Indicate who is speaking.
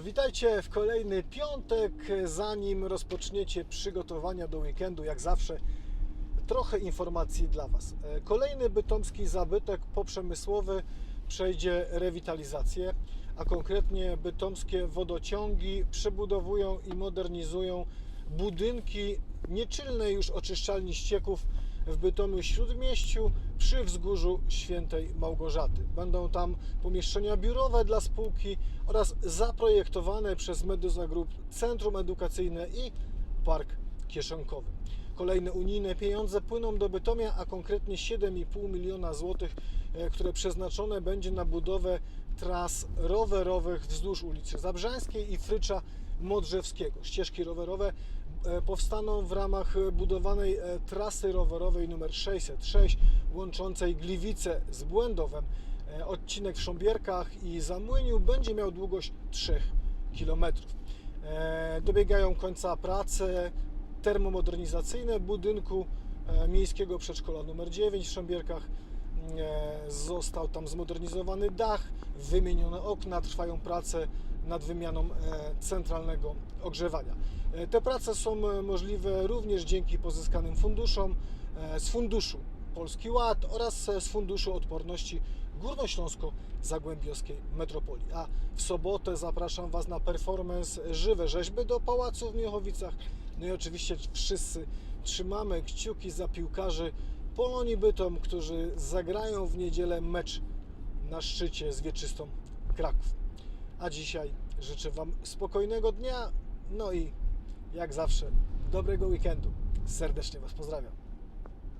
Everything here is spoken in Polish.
Speaker 1: Witajcie w kolejny piątek. Zanim rozpoczniecie przygotowania do weekendu, jak zawsze, trochę informacji dla Was. E, Kolejny bytomski zabytek poprzemysłowy przejdzie rewitalizację, a konkretnie bytomskie wodociągi przebudowują i modernizują budynki nieczylnej już oczyszczalni ścieków w Bytomiu Śródmieściu przy wzgórzu Świętej Małgorzaty. Będą tam pomieszczenia biurowe dla spółki oraz zaprojektowane przez Meduza Group Centrum Edukacyjne i Park Kieszonkowy. Kolejne unijne pieniądze płyną do Bytomia, a konkretnie 7,5 miliona złotych, e, które przeznaczone będzie na budowę tras rowerowych wzdłuż ulicy Zabrzańskiej i Frycza Modrzewskiego. Ścieżki rowerowe powstaną w ramach e, budowanej e, trasy rowerowej nr 606 łączącej Gliwice z Błędowem. E, Odcinek w Sząbierkach i Zamłyniu będzie miał długość 3 km. Dobiegają końca prace termomodernizacyjne budynku e, miejskiego przedszkola nr 9 w Sząbierkach. Został tam zmodernizowany dach, wymienione okna, trwają prace nad wymianą e, centralnego ogrzewania. E, Te prace są e, możliwe również dzięki pozyskanym funduszom z funduszu Polski Ład oraz z funduszu odporności Górnośląsko-Zagłębiowskiej Metropolii. A w sobotę zapraszam Was na performance Żywe Rzeźby do Pałacu w Miechowicach. No i oczywiście wszyscy trzymamy kciuki za piłkarzy Polonii Bytom, którzy zagrają w niedzielę mecz na szczycie z Wieczystą Kraków. A dzisiaj życzę Wam spokojnego dnia, no i jak zawsze dobrego weekendu. Serdecznie Was pozdrawiam.